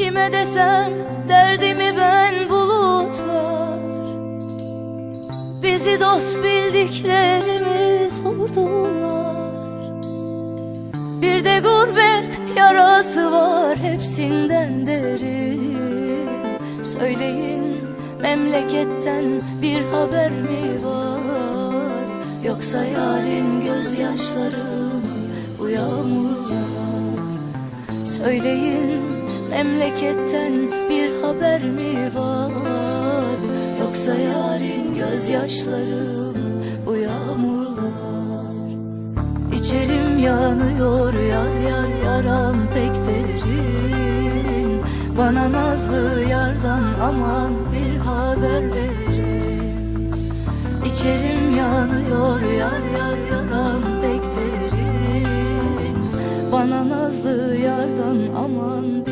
Kime desem derdimi ben bulutlar. Bizi dost bildiklerimiz vurdular. Bir de gurbet yarası var hepsinden derin. Söyleyin memleketten bir haber mi var? Yoksa yarın gözyaşları mı bu yağmurlar. Söyleyin memleketten bir haber mi var? Yoksa yarın gözyaşları mı bu yağmurlar? İçerim yanıyor yar yar yaram pek derin. Bana nazlı yardan aman bir haber verin. İçerim yanıyor yar yar yaram pek derin. Bana nazlı yardan aman